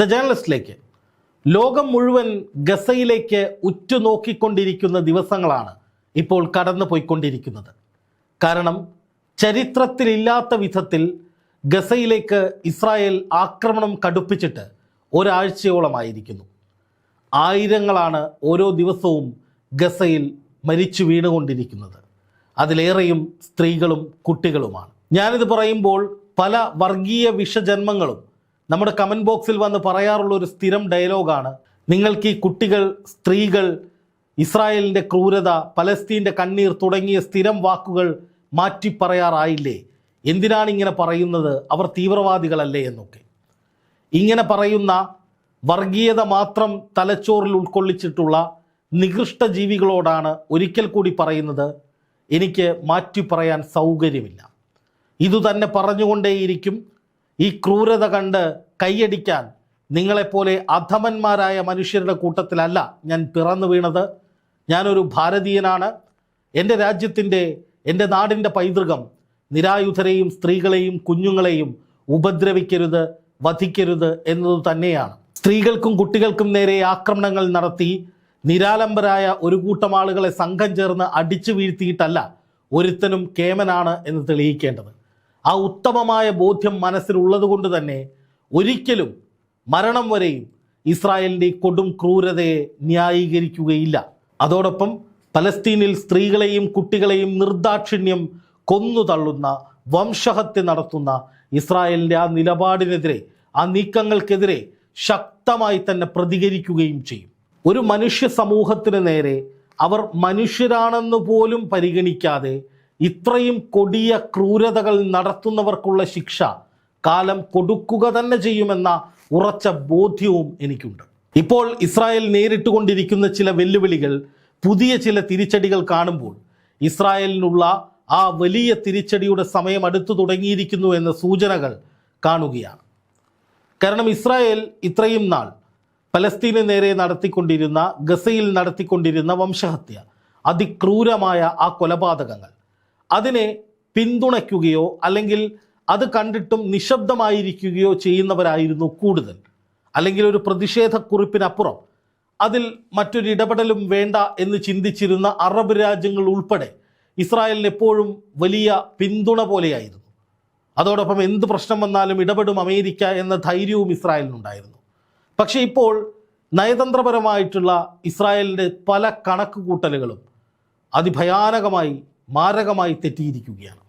The ജേർണലിസ്റ്റിലേക്ക്. ലോകം മുഴുവൻ ഗസയിലേക്ക് ഉറ്റുനോക്കിക്കൊണ്ടിരിക്കുന്ന ദിവസങ്ങളാണ് ഇപ്പോൾ കടന്നു പോയിക്കൊണ്ടിരിക്കുന്നത് കാരണം ചരിത്രത്തിലില്ലാത്ത വിധത്തിൽ ഗസയിലേക്ക് ഇസ്രായേൽ ആക്രമണം കടുപ്പിച്ചിട്ട് ഒരാഴ്ചയോളമായിരിക്കുന്നു. ആയിരങ്ങളാണ് ഓരോ ദിവസവും ഗസയിൽ മരിച്ചു വീണുകൊണ്ടിരിക്കുന്നത്. അതിലേറെയും സ്ത്രീകളും കുട്ടികളുമാണ്. ഞാനിത് പറയുമ്പോൾ പല വർഗീയ വിഷജന്മങ്ങളും നമ്മുടെ കമന്റ് ബോക്സിൽ വന്ന് പറയാറുള്ള ഒരു സ്ഥിരം ഡയലോഗാണ് നിങ്ങൾക്ക് ഈ കുട്ടികൾ സ്ത്രീകൾ ഇസ്രായേലിന്റെ ക്രൂരത പലസ്തീന്റെ കണ്ണീർ തുടങ്ങിയ സ്ഥിരം വാക്കുകൾ മാറ്റി പറയാറായില്ലേ? എന്തിനാണ് ഇങ്ങനെ പറയുന്നത്? അവർ തീവ്രവാദികളല്ലേ എന്നൊക്കെ. ഇങ്ങനെ പറയുന്ന വർഗീയത മാത്രം തലച്ചോറിൽ ഉൾക്കൊള്ളിച്ചിട്ടുള്ള നികൃഷ്ട ജീവികളോടാണ് ഒരിക്കൽ കൂടി പറയുന്നത്. എനിക്ക് മാറ്റി പറയാൻ സൗകര്യമില്ല. ഇതുതന്നെ പറഞ്ഞുകൊണ്ടേയിരിക്കും ഈ ക്രൂരത കണ്ട് കൈയടിക്കാൻ നിങ്ങളെപ്പോലെ അധമന്മാരായ മനുഷ്യരുടെ കൂട്ടത്തിലല്ല ഞാൻ പിറന്നു വീണത്. ഞാനൊരു ഭാരതീയനാണ്. എന്റെ രാജ്യത്തിന്റെ എന്റെ നാടിന്റെ പൈതൃകം നിരായുധരെയും സ്ത്രീകളെയും കുഞ്ഞുങ്ങളെയും ഉപദ്രവിക്കരുത് വധിക്കരുത് എന്നത് തന്നെയാണ്. സ്ത്രീകൾക്കും കുട്ടികൾക്കും നേരെ ആക്രമണങ്ങൾ നടത്തി നിരാലംബരായ ഒരു കൂട്ടം ആളുകളെ സംഘം ചേർന്ന് അടിച്ചു വീഴ്ത്തിയിട്ടല്ല ഒരുത്തനും കേമനാണ് എന്ന് തെളിയിക്കേണ്ടത്. ആ ഉത്തമമായ ബോധ്യം മനസ്സിലുള്ളത് കൊണ്ട് തന്നെ ഒരിക്കലും മരണം വരെയും ഇസ്രായേലിന്റെ ഈ കൊടും ക്രൂരതയെ ന്യായീകരിക്കുകയില്ല. അതോടൊപ്പം പലസ്തീനിൽ സ്ത്രീകളെയും കുട്ടികളെയും നിർദാക്ഷിണ്യം കൊന്നു തള്ളുന്ന വംശഹത്യ നടത്തുന്ന ഇസ്രായേലിന്റെ ആ നിലപാടിനെതിരെ ആ നീക്കങ്ങൾക്കെതിരെ ശക്തമായി തന്നെ പ്രതികരിക്കുകയും ചെയ്യും. ഒരു മനുഷ്യ സമൂഹത്തിന് നേരെ അവർ മനുഷ്യരാണെന്ന് പോലും പരിഗണിക്കാതെ ഇത്രയും കൊടിയ ക്രൂരതകൾ നടത്തുന്നവർക്കുള്ള ശിക്ഷ കാലം കൊടുക്കുക തന്നെ ചെയ്യുമെന്ന ഉറച്ച ബോധ്യവും എനിക്കുണ്ട്. ഇപ്പോൾ ഇസ്രായേൽ നേരിട്ടുകൊണ്ടിരിക്കുന്ന ചില വെല്ലുവിളികൾ പുതിയ ചില തിരിച്ചടികൾ കാണുമ്പോൾ ഇസ്രായേലിനുള്ള ആ വലിയ തിരിച്ചടിയുടെ സമയം അടുത്തു തുടങ്ങിയിരിക്കുന്നു എന്ന സൂചനകൾ കാണുകയാണ്. കാരണം ഇസ്രായേൽ ഇത്രയും നാൾ പലസ്തീന് നേരെ നടത്തിക്കൊണ്ടിരുന്ന ഗസയിൽ നടത്തിക്കൊണ്ടിരുന്ന വംശഹത്യ അതിക്രൂരമായ ആ കൊലപാതകങ്ങൾ അതിനെ പിന്തുണയ്ക്കുകയോ അല്ലെങ്കിൽ അത് കണ്ടിട്ടും നിശബ്ദമായിരിക്കുകയോ ചെയ്യുന്നവരായിരുന്നു കൂടുതൽ. അല്ലെങ്കിൽ ഒരു പ്രതിഷേധക്കുറിപ്പിനപ്പുറം. അതിൽ മറ്റൊരു ഇടപെടലും വേണ്ട എന്ന് ചിന്തിച്ചിരുന്ന അറബ് രാജ്യങ്ങൾ ഉൾപ്പെടെ ഇസ്രായേലിന് എപ്പോഴും വലിയ പിന്തുണ പോലെയായിരുന്നു. അതോടൊപ്പം എന്ത് പ്രശ്നം വന്നാലും ഇടപെടും അമേരിക്ക എന്ന ധൈര്യവും ഇസ്രായേലിനുണ്ടായിരുന്നു. പക്ഷേ ഇപ്പോൾ നയതന്ത്രപരമായിട്ടുള്ള ഇസ്രായേലിന്റെ പല കണക്ക് കൂട്ടലുകളും അതിഭയാനകമായി മാരകമായി തെറ്റിയിരിക്കുകയാണ്.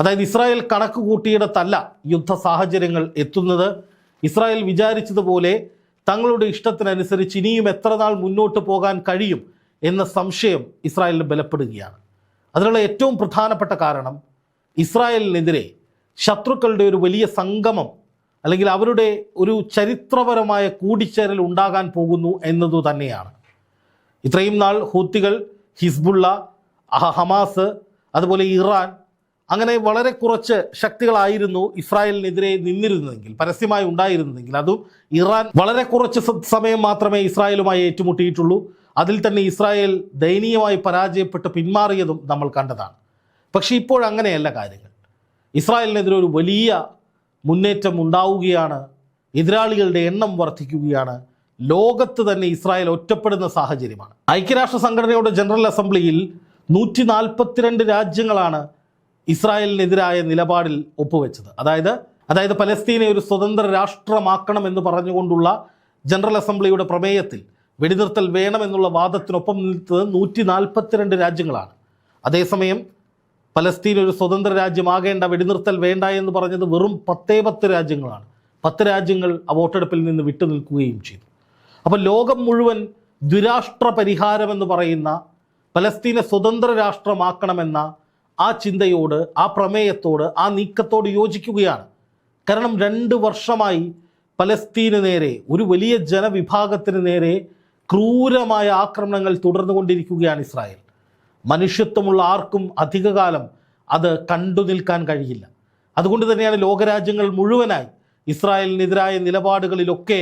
അതായത് ഇസ്രായേൽ കണക്ക് കൂട്ടിയിടത്തല്ല യുദ്ധ സാഹചര്യങ്ങൾ എത്തുന്നത്. ഇസ്രായേൽ വിചാരിച്ചതുപോലെ തങ്ങളുടെ ഇഷ്ടത്തിനനുസരിച്ച് ഇനിയും എത്ര നാൾ മുന്നോട്ട് പോകാൻ കഴിയും എന്ന സംശയം ഇസ്രായേലിന് ബലപ്പെടുകയാണ്. അതിനുള്ള ഏറ്റവും പ്രധാനപ്പെട്ട കാരണം ഇസ്രായേലിനെതിരെ ശത്രുക്കളുടെ ഒരു വലിയ സംഗമം അല്ലെങ്കിൽ അവരുടെ ഒരു ചരിത്രപരമായ കൂടിച്ചേരൽ ഉണ്ടാകാൻ പോകുന്നു എന്നതു തന്നെയാണ്. ഇത്രയും നാൾ ഹൂത്തികൾ ഹിസ്ബുള്ള ഹമാസ് അതുപോലെ ഇറാൻ അങ്ങനെ വളരെ കുറച്ച് ശക്തികളായിരുന്നു ഇസ്രായേലിനെതിരെ നിന്നിരുന്നതെങ്കിൽ പരസ്യമായി ഉണ്ടായിരുന്നതെങ്കിൽ അതും ഇറാൻ വളരെ കുറച്ച് സമയം മാത്രമേ ഇസ്രായേലുമായി ഏറ്റുമുട്ടിയിട്ടുള്ളൂ. അതിൽ തന്നെ ഇസ്രായേൽ ദയനീയമായി പരാജയപ്പെട്ട് പിന്മാറിയതും നമ്മൾ കണ്ടതാണ്. പക്ഷേ ഇപ്പോൾ അങ്ങനെയല്ല കാര്യങ്ങൾ. ഇസ്രായേലിനെതിരെ ഒരു വലിയ മുന്നേറ്റം ഉണ്ടാവുകയാണ്. എതിരാളികളുടെ എണ്ണം വർദ്ധിക്കുകയാണ്. ലോകത്ത് തന്നെ ഇസ്രായേൽ ഒറ്റപ്പെടുന്ന സാഹചര്യമാണ്. ഐക്യരാഷ്ട്ര സംഘടനയുടെ ജനറൽ അസംബ്ലിയിൽ നൂറ്റി നാൽപ്പത്തിരണ്ട് രാജ്യങ്ങളാണ് ഇസ്രായേലിനെതിരായ നിലപാടിൽ ഒപ്പുവെച്ചത്. അതായത് അതായത് പലസ്തീനെ ഒരു സ്വതന്ത്ര രാഷ്ട്രമാക്കണം എന്ന് പറഞ്ഞുകൊണ്ടുള്ള ജനറൽ അസംബ്ലിയുടെ പ്രമേയത്തിൽ വെടിനിർത്തൽ വേണമെന്നുള്ള വാദത്തിനൊപ്പം നിൽത്തത് നൂറ്റി നാൽപ്പത്തിരണ്ട് രാജ്യങ്ങളാണ്. അതേസമയം പലസ്തീൻ ഒരു സ്വതന്ത്ര രാജ്യമാകേണ്ട വെടിനിർത്തൽ വേണ്ട എന്ന് പറഞ്ഞത് വെറും പത്തേ പത്ത് രാജ്യങ്ങളാണ്. പത്ത് രാജ്യങ്ങൾ ആ വോട്ടെടുപ്പിൽ നിന്ന് വിട്ടുനിൽക്കുകയും ചെയ്തു. അപ്പോൾ ലോകം മുഴുവൻ ദ്വിരാഷ്ട്ര പരിഹാരമെന്ന് പറയുന്ന പലസ്തീനെ സ്വതന്ത്ര രാഷ്ട്രമാക്കണമെന്ന ആ ചിന്തയോട് ആ പ്രമേയത്തോട് ആ നീക്കത്തോട് യോജിക്കുകയാണ്. കാരണം രണ്ട് വർഷമായി പലസ്തീന് നേരെ ഒരു വലിയ ജനവിഭാഗത്തിന് നേരെ ക്രൂരമായ ആക്രമണങ്ങൾ തുടർന്നു കൊണ്ടിരിക്കുകയാണ് ഇസ്രായേൽ. മനുഷ്യത്വമുള്ള ആർക്കും അധികകാലം അത് കണ്ടു നിൽക്കാൻ കഴിയില്ല. അതുകൊണ്ട് തന്നെയാണ് ലോകരാജ്യങ്ങൾ മുഴുവനായി ഇസ്രായേലിനെതിരായ നിലപാടുകളിലൊക്കെ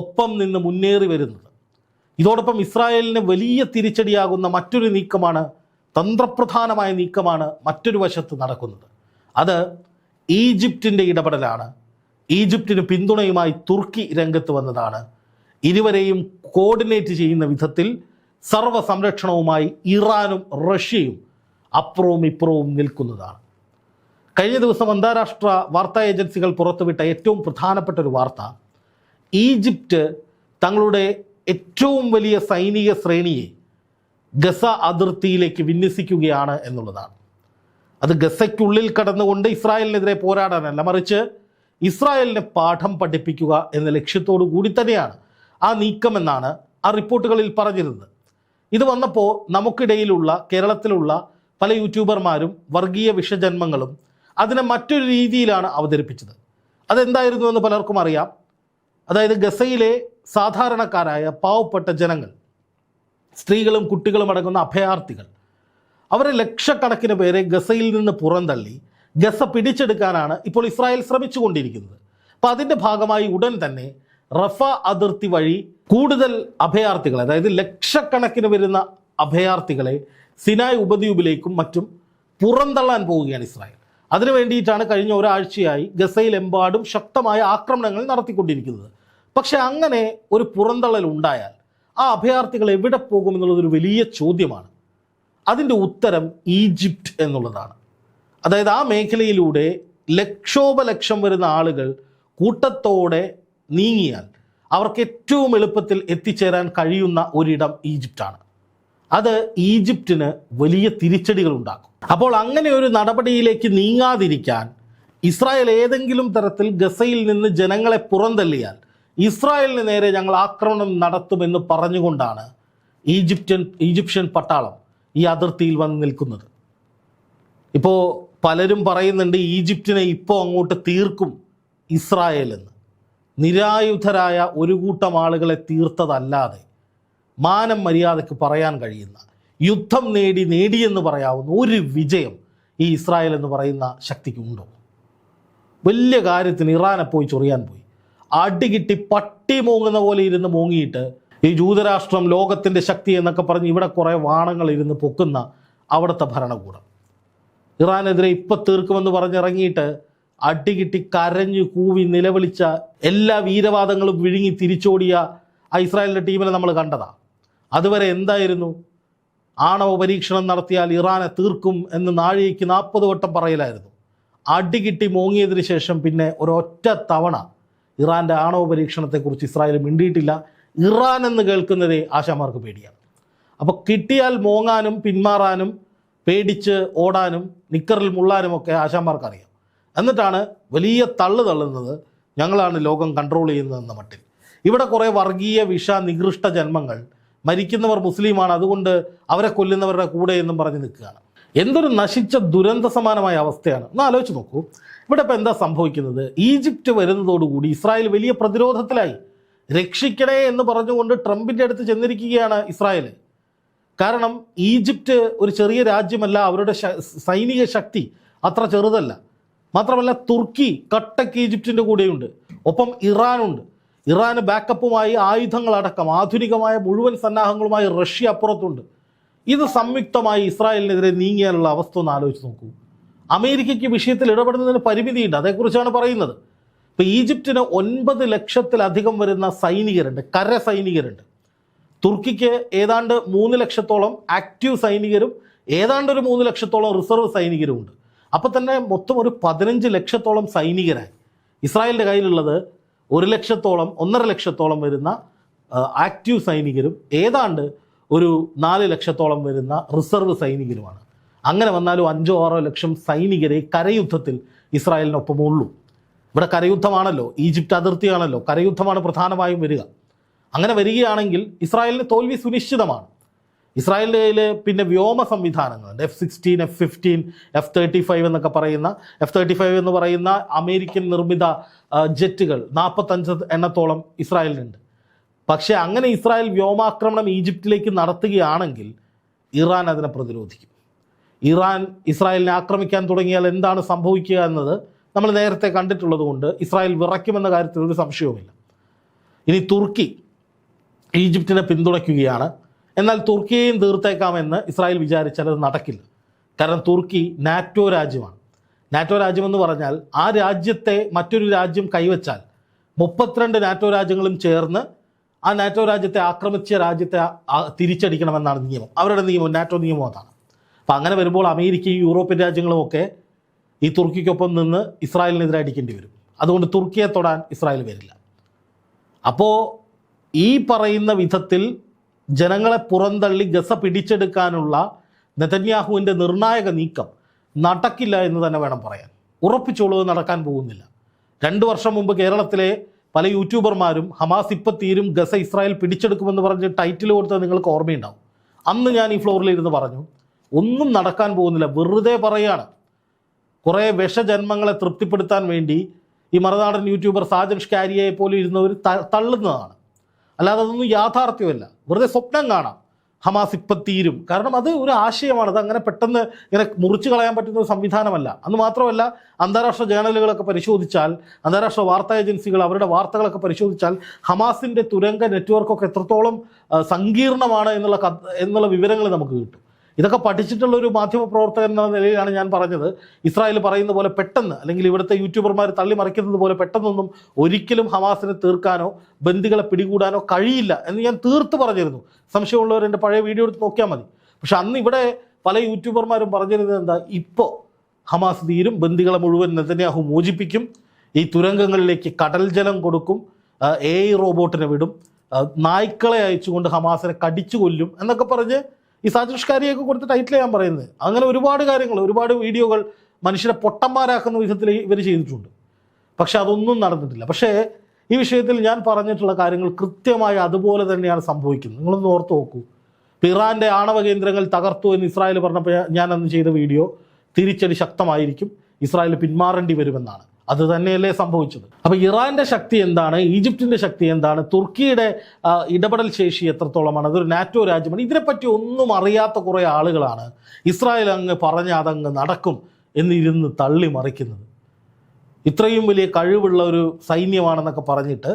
ഒപ്പം നിന്ന് മുന്നേറി വരുന്നത്. ഇതോടൊപ്പം ഇസ്രായേലിന് വലിയ തിരിച്ചടിയാകുന്ന മറ്റൊരു നീക്കമാണ് തന്ത്രപ്രധാനമായ നീക്കമാണ് മറ്റൊരു വശത്ത് നടക്കുന്നത്. അത് ഈജിപ്തിന്റെ ഇടപെടലാണ്. ഈജിപ്തിന് പിന്തുണയുമായി തുർക്കി രംഗത്ത് വന്നതാണ്. ഇരുവരെയും കോർഡിനേറ്റ് ചെയ്യുന്ന വിധത്തിൽ സർവ സംരക്ഷണവുമായി ഇറാനും റഷ്യയും അപ്പുറവും ഇപ്പുറവും നിൽക്കുന്നതാണ്. കഴിഞ്ഞ ദിവസം അന്താരാഷ്ട്ര വാർത്താ ഏജൻസികൾ പുറത്തുവിട്ട ഏറ്റവും പ്രധാനപ്പെട്ട ഒരു വാർത്ത ഈജിപ്റ്റ് തങ്ങളുടെ ഏറ്റവും വലിയ സൈനിക ശ്രേണിയെ ഗസ അതിർത്തിയിലേക്ക് വിന്യസിക്കുകയാണ് എന്നുള്ളതാണ്. അത് ഗസയ്ക്കുള്ളിൽ കടന്നുകൊണ്ട് ഇസ്രായേലിനെതിരെ പോരാടാനല്ല മറിച്ച് ഇസ്രായേലിനെ പാഠം പഠിപ്പിക്കുക എന്ന ലക്ഷ്യത്തോടു കൂടി തന്നെയാണ് ആ നീക്കമെന്നാണ് ആ റിപ്പോർട്ടുകളിൽ പറഞ്ഞിരുന്നത്. ഇത് വന്നപ്പോൾ നമുക്കിടയിലുള്ള കേരളത്തിലുള്ള പല യൂട്യൂബർമാരും വർഗീയ വിഷജന്മങ്ങളും അതിനെ മറ്റൊരു രീതിയിലാണ് അവതരിപ്പിച്ചത്. അതെന്തായിരുന്നു എന്ന് പലർക്കും അറിയാം. അതായത് ഗസയിലെ സാധാരണക്കാരായ പാവപ്പെട്ട ജനങ്ങൾ സ്ത്രീകളും കുട്ടികളും അടങ്ങുന്ന അഭയാർത്ഥികൾ അവരെ ലക്ഷക്കണക്കിന് പേരെ ഗസയിൽ നിന്ന് പുറന്തള്ളി ഗസ പിടിച്ചെടുക്കാനാണ് ഇപ്പോൾ ഇസ്രായേൽ ശ്രമിച്ചുകൊണ്ടിരിക്കുന്നത്. അപ്പോൾ അതിന്റെ ഭാഗമായി ഉടൻ തന്നെ റഫ അതിർത്തി വഴി കൂടുതൽ അഭയാർത്ഥികളെ അതായത് ലക്ഷക്കണക്കിന് വരുന്ന അഭയാർത്ഥികളെ സിനായ് ഉപദ്വീപിലേക്കും മറ്റും പുറന്തള്ളാൻ പോവുകയാണ് ഇസ്രായേൽ. അതിനു വേണ്ടിയിട്ടാണ് കഴിഞ്ഞ ഒരാഴ്ചയായി ഗസയിലെമ്പാടും ശക്തമായ ആക്രമണങ്ങൾ നടത്തിക്കൊണ്ടിരിക്കുന്നത്. പക്ഷെ അങ്ങനെ ഒരു പുറന്തള്ളൽ ഉണ്ടായാൽ ആ അഭയാർത്ഥികൾ എവിടെ പോകുമെന്നുള്ളതൊരു വലിയ ചോദ്യമാണ്. അതിന്റെ ഉത്തരം ഈജിപ്റ്റ് എന്നുള്ളതാണ്. അതായത് ആ മേഖലയിലൂടെ ലക്ഷോപലക്ഷം വരുന്ന ആളുകൾ കൂട്ടത്തോടെ നീങ്ങിയാൽ അവർക്ക് ഏറ്റവും എളുപ്പത്തിൽ എത്തിച്ചേരാൻ കഴിയുന്ന ഒരിടം ഈജിപ്റ്റാണ് അത് ഈജിപ്തിന് വലിയ തിരിച്ചടികൾ ഉണ്ടാക്കും. അപ്പോൾ അങ്ങനെ ഒരു നടപടിയിലേക്ക് നീങ്ങാതിരിക്കാൻ ഇസ്രായേൽ ഏതെങ്കിലും തരത്തിൽ ഗസയിൽ നിന്ന് ജനങ്ങളെ പുറന്തള്ളിയാൽ ഇസ്രായേലിന് നേരെ ഞങ്ങൾ ആക്രമണം നടത്തുമെന്ന് പറഞ്ഞുകൊണ്ടാണ് ഈജിപ്ഷ്യൻ ഈജിപ്ഷ്യൻ പട്ടാളം ഈ അതിർത്തിയിൽ വന്ന് നിൽക്കുന്നത്. ഇപ്പോൾ പലരും പറയുന്നുണ്ട് ഈജിപ്തിനെ ഇപ്പോൾ അങ്ങോട്ട് തീർക്കും ഇസ്രായേൽ എന്ന്. നിരായുധരായ ഒരു കൂട്ടം ആളുകളെ തീർത്തതല്ലാതെ മാനം മര്യാദയ്ക്ക് പറയാൻ കഴിയുന്ന യുദ്ധം നേടി നേടിയെന്ന് പറയാവുന്ന ഒരു വിജയം ഈ ഇസ്രായേൽ എന്ന് പറയുന്ന ശക്തിക്ക് ഉണ്ടോ? വലിയ കാര്യത്തിന് ഇറാനെ പോയി ചൊറിയാൻ പോയി. അടികിട്ടി പട്ടി മൂങ്ങുന്ന പോലെ ഇരുന്ന് മൂങ്ങിയിട്ട് ഈ ജൂതരാഷ്ട്രം ലോകത്തിന്റെ ശക്തി എന്നൊക്കെ പറഞ്ഞ് ഇവിടെ കുറേ വാണങ്ങൾ ഇരുന്ന് പൊക്കുന്ന അവിടുത്തെ ഭരണകൂടം. ഇറാനെതിരെ ഇപ്പം തീർക്കുമെന്ന് പറഞ്ഞിറങ്ങിയിട്ട് അടികിട്ടി കരഞ്ഞു കൂവി നിലവിളിച്ച എല്ലാ വീരവാദങ്ങളും വിഴുങ്ങി തിരിച്ചോടിയ ആ ഇസ്രായേലിന്റെ ടീമിനെ നമ്മൾ കണ്ടതാ. അതുവരെ എന്തായിരുന്നു? ആണവ പരീക്ഷണം നടത്തിയാൽ ഇറാനെ തീർക്കും എന്ന് നാഴികയ്ക്ക് നാൽപ്പത് വട്ടം പറയലായിരുന്നു. അടികിട്ടി മോങ്ങിയതിന് ശേഷം പിന്നെ ഒരൊറ്റ തവണ ഇറാന്റെ ആണവ പരീക്ഷണത്തെക്കുറിച്ച് ഇസ്രായേൽ മിണ്ടിയിട്ടില്ല. ഇറാൻ എന്ന് കേൾക്കുന്നതേ ആശാമാർക്ക് പേടിയാണ്. അപ്പോൾ കിട്ടിയാൽ മോങ്ങാനും പിന്മാറാനും പേടിച്ച് ഓടാനും നിക്കറിൽ മുള്ളാനും ഒക്കെ ആശാമാർക്കറിയാം എന്നിട്ടാണ് വലിയ തള്ളു തള്ളുന്നത് ഞങ്ങളാണ് ലോകം കൺട്രോൾ ചെയ്യുന്നതെന്ന മട്ടിൽ. ഇവിടെ കുറേ വർഗീയ വിഷ നികൃഷ്ട ജന്മങ്ങൾ മരിക്കുന്നവർ മുസ്ലിമാണ്. അതുകൊണ്ട് അവരെ കൊല്ലുന്നവരുടെ കൂടെ എന്നും പറഞ്ഞ് നിൽക്കുകയാണ്. എന്തൊരു നശിച്ച ദുരന്ത സമാനമായ അവസ്ഥയാണ്? ഒന്ന് ആലോചിച്ച് നോക്കൂ. ഇവിടെ ഇപ്പോൾ എന്താ സംഭവിക്കുന്നത്? ഈജിപ്റ്റ് വരുന്നതോടുകൂടി ഇസ്രായേൽ വലിയ പ്രതിരോധത്തിലായി. രക്ഷിക്കണേ എന്ന് പറഞ്ഞുകൊണ്ട് ട്രംപിന്റെ അടുത്ത് ചെന്നിരിക്കുകയാണ് ഇസ്രായേൽ കാരണം ഈജിപ്റ്റ് ഒരു ചെറിയ രാജ്യമല്ല അവരുടെ സൈനിക ശക്തി അത്ര ചെറുതല്ല. മാത്രമല്ല തുർക്കി കട്ടക്ക് ഈജിപ്റ്റിന്റെ കൂടെയുണ്ട്. ഒപ്പം ഇറാനുണ്ട്. ഇറാന് ബാക്കപ്പുമായി ആയുധങ്ങളടക്കം ആധുനികമായ മുഴുവൻ സന്നാഹങ്ങളുമായി റഷ്യ അപ്പുറത്തുണ്ട്. ഇത് സംയുക്തമായി ഇസ്രായേലിനെതിരെ നീങ്ങിയാലുള്ള അവസ്ഥ ഒന്ന് ആലോചിച്ച് നോക്കൂ. അമേരിക്കയ്ക്ക് വിഷയത്തിൽ ഇടപെടുന്നതിന് പരിമിതിയുണ്ട്. അതേക്കുറിച്ചാണ് പറയുന്നത്. ഇപ്പോൾ ഈജിപ്തിന് ഒൻപത് ലക്ഷത്തിലധികം വരുന്ന സൈനികരുണ്ട്. കര സൈനികരുണ്ട്. തുർക്കിക്ക് ഏതാണ്ട് മൂന്ന് ലക്ഷത്തോളം ആക്റ്റീവ് സൈനികരും ഏതാണ്ട് ഒരു മൂന്ന് ലക്ഷത്തോളം റിസർവ് സൈനികരുമുണ്ട്. അപ്പോൾ തന്നെ മൊത്തം ഒരു പതിനഞ്ച് ലക്ഷത്തോളം സൈനികരായി. ഇസ്രായേലിന്റെ കയ്യിലുള്ളത് ഒരു ലക്ഷത്തോളം ഒന്നര ലക്ഷത്തോളം വരുന്ന ആക്റ്റീവ് സൈനികരും ഏതാണ്ട് ഒരു നാല് ലക്ഷത്തോളം വരുന്ന റിസർവ് സൈനികരുമാണ്. അങ്ങനെ വന്നാലും അഞ്ചോ ആറോ ലക്ഷം സൈനികരെ കരയുദ്ധത്തിൽ ഇസ്രായേലിനൊപ്പമുള്ളൂ. ഇവിടെ കരയുദ്ധമാണല്ലോ. ഈജിപ്ത് അതിർത്തിയാണല്ലോ. കരയുദ്ധമാണ് പ്രധാനമായും വരിക. അങ്ങനെ വരികയാണെങ്കിൽ ഇസ്രായേലിന് തോൽവി സുനിശ്ചിതമാണ്. ഇസ്രായേലിലെ പിന്നെ വ്യോമ സംവിധാനങ്ങളുണ്ട് F sixteen F fifteen F thirty five എന്നൊക്കെ പറയുന്ന എഫ് തേർട്ടി ഫൈവ് എന്ന് പറയുന്ന അമേരിക്കൻ നിർമ്മിത ജെറ്റുകൾ നാൽപ്പത്തഞ്ച് എണ്ണത്തോളം ഇസ്രായേലിനുണ്ട്. പക്ഷേ അങ്ങനെ ഇസ്രായേൽ വ്യോമാക്രമണം ഈജിപ്തിലേക്ക് നടത്തുകയാണെങ്കിൽ ഇറാൻ അതിനെ പ്രതിരോധിക്കും. ഇറാൻ ഇസ്രായേലിനെ ആക്രമിക്കാൻ തുടങ്ങിയാൽ എന്താണ് സംഭവിക്കുക എന്നത് നമ്മൾ നേരത്തെ കണ്ടിട്ടുള്ളത് കൊണ്ട് ഇസ്രായേൽ വിറയ്ക്കുമെന്ന കാര്യത്തിൽ ഒരു സംശയവുമില്ല. ഇനി തുർക്കി ഈജിപ്തിനെ പിന്തുണയ്ക്കുകയാണ്. എന്നാൽ തുർക്കിയെയും തീർത്തേക്കാമെന്ന് ഇസ്രായേൽ വിചാരിച്ചാൽ അത് നടക്കില്ല. കാരണം തുർക്കി നാറ്റോ രാജ്യമാണ്. നാറ്റോ രാജ്യമെന്ന് പറഞ്ഞാൽ ആ രാജ്യത്തെ മറ്റൊരു രാജ്യം കൈവച്ചാൽ മുപ്പത്തിരണ്ട് നാറ്റോ രാജ്യങ്ങളും ചേർന്ന് ആ നാറ്റോ രാജ്യത്തെ ആക്രമിച്ച രാജ്യത്തെ തിരിച്ചടിക്കണമെന്നാണ് നിയമം. അവരുടെ നിയമം നാറ്റോ നിയമം അതാണ്. അപ്പം അങ്ങനെ വരുമ്പോൾ അമേരിക്കയും യൂറോപ്യൻ രാജ്യങ്ങളും ഒക്കെ ഈ തുർക്കിക്കൊപ്പം നിന്ന് ഇസ്രായേലിനെതിരെ അടിക്കേണ്ടി വരും. അതുകൊണ്ട് തുർക്കിയെ തൊടാൻ ഇസ്രായേൽ വരില്ല. അപ്പോൾ ഈ പറയുന്ന വിധത്തിൽ ജനങ്ങളെ പുറന്തള്ളി ഗസ പിടിച്ചെടുക്കാനുള്ള നെതന്യാഹുവിന്റെ നിർണായക നീക്കം നടക്കില്ല എന്ന് തന്നെ വേണം പറയാൻ. ഉറപ്പിച്ചോളൂ നടക്കാൻ പോകുന്നില്ല. രണ്ട് വർഷം മുമ്പ് കേരളത്തിലെ പല യൂട്യൂബർമാരും ഹമാസ് ഇപ്പം തീരും ഗസ ഇസ്രായേൽ പിടിച്ചെടുക്കുമെന്ന് പറഞ്ഞ് ടൈറ്റിൽ കൊടുത്തത് നിങ്ങൾക്ക് ഓർമ്മയുണ്ടാവും. അന്ന് ഞാൻ ഈ ഫ്ലോറിൽ ഇരുന്ന് പറഞ്ഞു ഒന്നും നടക്കാൻ പോകുന്നില്ല വെറുതെ പറയുകയാണ് കുറേ വിഷജന്മങ്ങളെ തൃപ്തിപ്പെടുത്താൻ വേണ്ടി ഈ മറുനാടൻ യൂട്യൂബർ സാജൻ ഷ്കാരിയെ പോലെ ഇരുന്നവർ തള്ളുന്നതാണ്. അല്ലാതെ അതൊന്നും യാഥാർത്ഥ്യമല്ല. വെറുതെ സ്വപ്നം കാണാം. ഹമാസ് ഇപ്പം തീരും. കാരണം അത് ഒരു ആശയമാണ്. അത് അങ്ങനെ പെട്ടെന്ന് ഇങ്ങനെ മുറിച്ചു കളയാൻ പറ്റുന്ന ഒരു സംവിധാനമല്ല. അന്ന് മാത്രമല്ല അന്താരാഷ്ട്ര ജേണലുകളൊക്കെ പരിശോധിച്ചാൽ അന്താരാഷ്ട്ര വാർത്താ ഏജൻസികൾ അവരുടെ വാർത്തകളൊക്കെ പരിശോധിച്ചാൽ ഹമാസിന്റെ തുരങ്ക നെറ്റ്വർക്കൊക്കെ എത്രത്തോളം സങ്കീർണമാണ് എന്നുള്ള എന്നുള്ള വിവരങ്ങൾ നമുക്ക് കിട്ടും. ഇതൊക്കെ പഠിച്ചിട്ടുള്ള ഒരു മാധ്യമ പ്രവർത്തകൻ എന്ന നിലയിലാണ് ഞാൻ പറഞ്ഞത്. ഇസ്രായേൽ പറയുന്ന പോലെ പെട്ടെന്ന് അല്ലെങ്കിൽ ഇവിടുത്തെ യൂട്യൂബർമാർ തള്ളി മറിക്കുന്നത് പോലെ പെട്ടെന്നൊന്നും ഒരിക്കലും ഹമാസിനെ തീർക്കാനോ ബന്ദികളെ പിടികൂടാനോ കഴിയില്ല എന്ന് ഞാൻ തീർത്ത് പറഞ്ഞിരുന്നു. സംശയമുള്ളവർ എന്റെ പഴയ വീഡിയോ എടുത്ത് നോക്കിയാൽ മതി. പക്ഷെ അന്ന് ഇവിടെ പല യൂട്യൂബർമാരും പറഞ്ഞിരുന്നത് എന്താ? ഇപ്പോൾ ഹമാസ് തീരും ബന്ദികളെ മുഴുവൻ നെതന്യാഹു മോചിപ്പിക്കും ഈ തുരങ്കങ്ങളിലേക്ക് കടൽ ജലം കൊടുക്കും എ റോബോട്ടിനെ വിടും നായ്ക്കളെ അയച്ചുകൊണ്ട് ഹമാസിനെ കടിച്ചു കൊല്ലും എന്നൊക്കെ പറഞ്ഞ് ഈ സാജുഷ്കാരിയൊക്കെ കൊടുത്ത ടൈറ്റിൽ ഞാൻ പറയുന്നത്. അങ്ങനെ ഒരുപാട് കാര്യങ്ങൾ ഒരുപാട് വീഡിയോകൾ മനുഷ്യരെ പൊട്ടന്മാരാക്കുന്ന വിധത്തിൽ ഇവർ ചെയ്തിട്ടുണ്ട്. പക്ഷെ അതൊന്നും നടന്നിട്ടില്ല. പക്ഷേ ഈ വിഷയത്തിൽ ഞാൻ പറഞ്ഞിട്ടുള്ള കാര്യങ്ങൾ കൃത്യമായി അതുപോലെ തന്നെയാണ് സംഭവിക്കുന്നത്. നിങ്ങളൊന്ന് ഓർത്ത് നോക്കൂ. ഇറാന്റെ ആണവ കേന്ദ്രങ്ങൾ തകർത്തു എന്ന് ഇസ്രായേൽ പറഞ്ഞപ്പോൾ ഞാൻ അന്ന് ചെയ്ത വീഡിയോ തിരിച്ചടി ശക്തമായിരിക്കും. ഇസ്രായേൽ പിന്മാറേണ്ടി വരുമെന്നാണ്. അത് തന്നെയല്ലേ സംഭവിച്ചത്. അപ്പോൾ ഇറാന്റെ ശക്തി എന്താണ്? ഈജിപ്തിന്റെ ശക്തി എന്താണ്? തുർക്കിയുടെ ഇടപെടൽ ശേഷി എത്രത്തോളമാണ്? അതൊരു നാറ്റോ രാജ്യമാണ്. ഇതിനെപ്പറ്റി ഒന്നും അറിയാത്ത കുറേ ആളുകളാണ് ഇസ്രായേൽ അങ്ങ് പറഞ്ഞ അതങ്ങ് നടക്കും എന്നിരുന്ന് തള്ളി മറിക്കുന്നത് ഇത്രയും വലിയ കഴിവുള്ള ഒരു സൈന്യമാണെന്നൊക്കെ പറഞ്ഞിട്ട്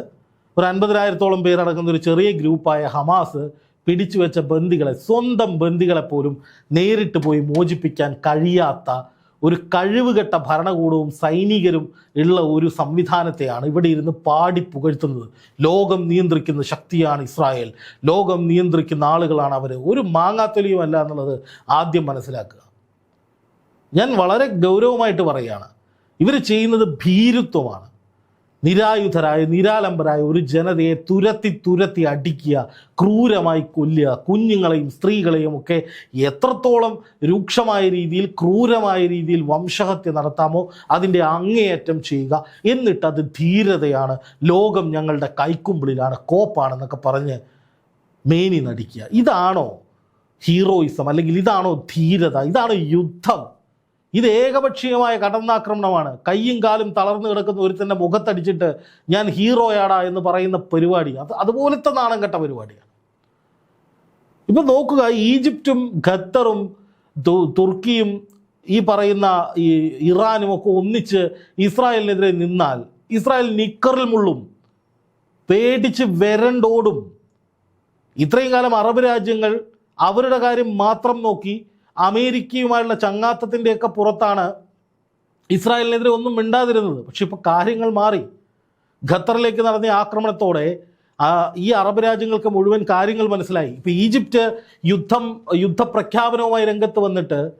ഒരു അൻപതിനായിരത്തോളം പേരടങ്ങുന്ന ഒരു ചെറിയ ഗ്രൂപ്പായ ഹമാസ് പിടിച്ചു വെച്ച ബന്ദികളെ സ്വന്തം ബന്ദികളെ പോലും നേരിട്ട് പോയി മോചിപ്പിക്കാൻ കഴിയാത്ത ഒരു കഴിവുകെട്ട ഭരണകൂടവും സൈനികരും ഉള്ള ഒരു സംവിധാനത്തെയാണ് ഇവിടെ ഇരുന്ന് പാടി പുകഴ്ത്തുന്നത്. ലോകം നിയന്ത്രിക്കുന്ന ശക്തിയാണ് ഇസ്രായേൽ. ലോകം നിയന്ത്രിക്കുന്ന ആളുകളാണ് അവർ ഒരു മാങ്ങാത്തൊലിയുമല്ല എന്നുള്ളത് ആദ്യം മനസ്സിലാക്കുക. ഞാൻ വളരെ ഗൗരവമായിട്ട് പറയുകയാണ്. ഇവർ ചെയ്യുന്നത് ഭീരുത്വമാണ്. നിരായുധരായ നിരാലംബരായ ഒരു ജനതയെ തുരത്തി തുരത്തി അടിക്കുക ക്രൂരമായി കൊല്ലുക. കുഞ്ഞുങ്ങളെയും സ്ത്രീകളെയും ഒക്കെ എത്രത്തോളം രൂക്ഷമായ രീതിയിൽ ക്രൂരമായ രീതിയിൽ വംശഹത്യ നടത്താമോ അതിന്റെ അങ്ങേയറ്റം ചെയ്യുക. എന്നിട്ട് അത് ധീരതയാണ്. ലോകം ഞങ്ങളുടെ കൈക്കുമ്പിളിലാണ്. കോപ്പാണെന്നൊക്കെ പറഞ്ഞ് മേനി നടിക്കുക. ഇതാണോ ഹീറോയിസം? അല്ലെങ്കിൽ ഇതാണോ ധീരത? ഇതാണോ യുദ്ധം. ഇത് ഏകപക്ഷീയമായ കടന്നാക്രമണമാണ്. കയ്യും കാലും തളർന്നു കിടക്കുന്ന ഒരുത്തന്റെ മുഖത്തടിച്ചിട്ട് ഞാൻ ഹീറോയാടാ എന്ന് പറയുന്ന പരിപാടി. അത് അതുപോലത്തെ നാണം കെട്ട പരിപാടിയാണ്. ഇപ്പൊ നോക്കുക ഈജിപ്റ്റും ഖത്തറും തുർക്കിയും ഈ പറയുന്ന ഈ ഇറാനും ഒക്കെ ഒന്നിച്ച് ഇസ്രായേലിനെതിരെ നിന്നാൽ ഇസ്രായേൽ നിക്കറിൽ മുള്ളും പേടിച്ച് വരണ്ടോടും. ഇത്രയും കാലം അറബ് രാജ്യങ്ങൾ അവരുടെ കാര്യം മാത്രം നോക്കി അമേരിക്കയുമായുള്ള ചങ്ങാത്തത്തിന്റെയൊക്കെ പുറത്താണ് ഇസ്രായേലിനെതിരെ ഒന്നും മിണ്ടാതിരുന്നത്. പക്ഷെ ഇപ്പോൾ കാര്യങ്ങൾ മാറി. ഖത്തറിലേക്ക് നടന്ന ആക്രമണത്തോടെ ഈ അറബ് രാജ്യങ്ങൾക്ക് മുഴുവൻ കാര്യങ്ങൾ മനസ്സിലായി. ഇപ്പം ഈജിപ്റ്റ് യുദ്ധം യുദ്ധപ്രഖ്യാപനവുമായി രംഗത്ത് വന്നിട്ട്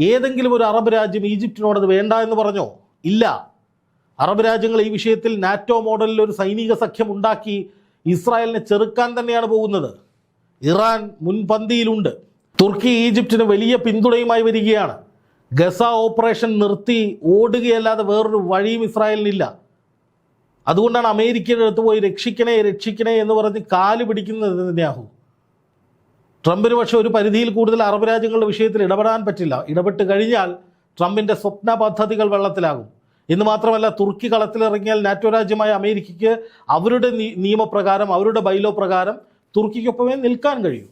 ഏതെങ്കിലും ഒരു അറബ് രാജ്യം ഈജിപ്റ്റിനോട് അത് വേണ്ട എന്ന് പറഞ്ഞോ? ഇല്ല. അറബ് രാജ്യങ്ങൾ ഈ വിഷയത്തിൽ നാറ്റോ മോഡലിൽ ഒരു സൈനിക സഖ്യം ഉണ്ടാക്കി ഇസ്രായേലിനെ ചെറുക്കാൻ തന്നെയാണ് പോകുന്നത്. ഇറാൻ മുൻപന്തിയിലുണ്ട്. തുർക്കി ഈജിപ്തിന് വലിയ പിന്തുണയുമായി വരികയാണ്. ഗസ ഓപ്പറേഷൻ നിർത്തി ഓടുകയല്ലാതെ വേറൊരു വഴിയും ഇസ്രായേലിനില്ല. അതുകൊണ്ടാണ് അമേരിക്കയുടെ അടുത്ത് പോയി രക്ഷിക്കണേ രക്ഷിക്കണേ എന്ന് പറഞ്ഞ് കാൽ പിടിക്കുന്നത് തന്നെയാഹു ട്രംപിന് പക്ഷേ ഒരു പരിധിയിൽ കൂടുതൽ അറബ് രാജ്യങ്ങളുടെ വിഷയത്തിൽ ഇടപെടാൻ പറ്റില്ല. ഇടപെട്ട് കഴിഞ്ഞാൽ ട്രംപിന്റെ സ്വപ്ന പദ്ധതികൾ വെള്ളത്തിലാകും. എന്ന് മാത്രമല്ല തുർക്കി കളത്തിലിറങ്ങിയാൽ നാറ്റോ രാജ്യമായ അമേരിക്കയ്ക്ക് അവരുടെ നിയമപ്രകാരം അവരുടെ ബൈലോ പ്രകാരം തുർക്കിക്കൊപ്പമേ നിൽക്കാൻ കഴിയും.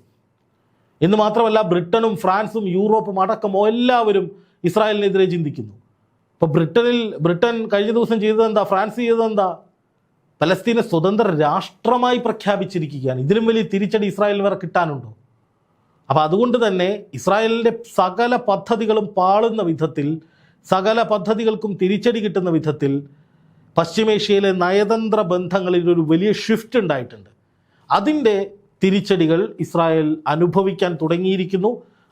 എന്ന് മാത്രമല്ല ബ്രിട്ടനും ഫ്രാൻസും യൂറോപ്പും അടക്കമോ എല്ലാവരും ഇസ്രായേലിനെതിരെ ചിന്തിക്കുന്നു. അപ്പോൾ ബ്രിട്ടനിൽ ബ്രിട്ടൻ കഴിഞ്ഞ ദിവസം ചെയ്തതെന്താ ഫ്രാൻസ് ചെയ്തതെന്താ പലസ്തീനെ സ്വതന്ത്ര രാഷ്ട്രമായി പ്രഖ്യാപിച്ചിരിക്കുകയാണ്. ഇതിലും വലിയ തിരിച്ചടി ഇസ്രായേലിന് വരെ കിട്ടാനുണ്ടോ? അപ്പോൾ അതുകൊണ്ട് തന്നെ ഇസ്രായേലിന്റെ സകല പദ്ധതികളും പാളുന്ന വിധത്തിൽ സകല പദ്ധതികൾക്കും തിരിച്ചടി കിട്ടുന്ന വിധത്തിൽ പശ്ചിമേഷ്യയിലെ നയതന്ത്ര ബന്ധങ്ങളിൽ ഒരു വലിയ ഷിഫ്റ്റ് ഉണ്ടായിട്ടുണ്ട്. അതിന്റെ തിരിച്ചടികൾ ഇസ്രായേൽ അനുഭവിക്കാൻ തുടങ്ങിയിരിക്കുന്നു.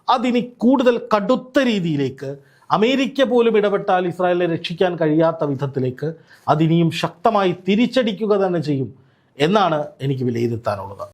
അതിനി കൂടുതൽ കടുത്ത രീതിയിലേക്ക് അമേരിക്ക പോലും ഇടപെട്ടാൽ ഇസ്രായേലിനെ രക്ഷിക്കാൻ കഴിയാത്ത വിധത്തിലേക്ക് അതിനിയും ശക്തമായി തിരിച്ചടിക്കുക തന്നെ ചെയ്യും എന്നാണ് എനിക്ക് വിലയിരുത്താനുള്ളത്.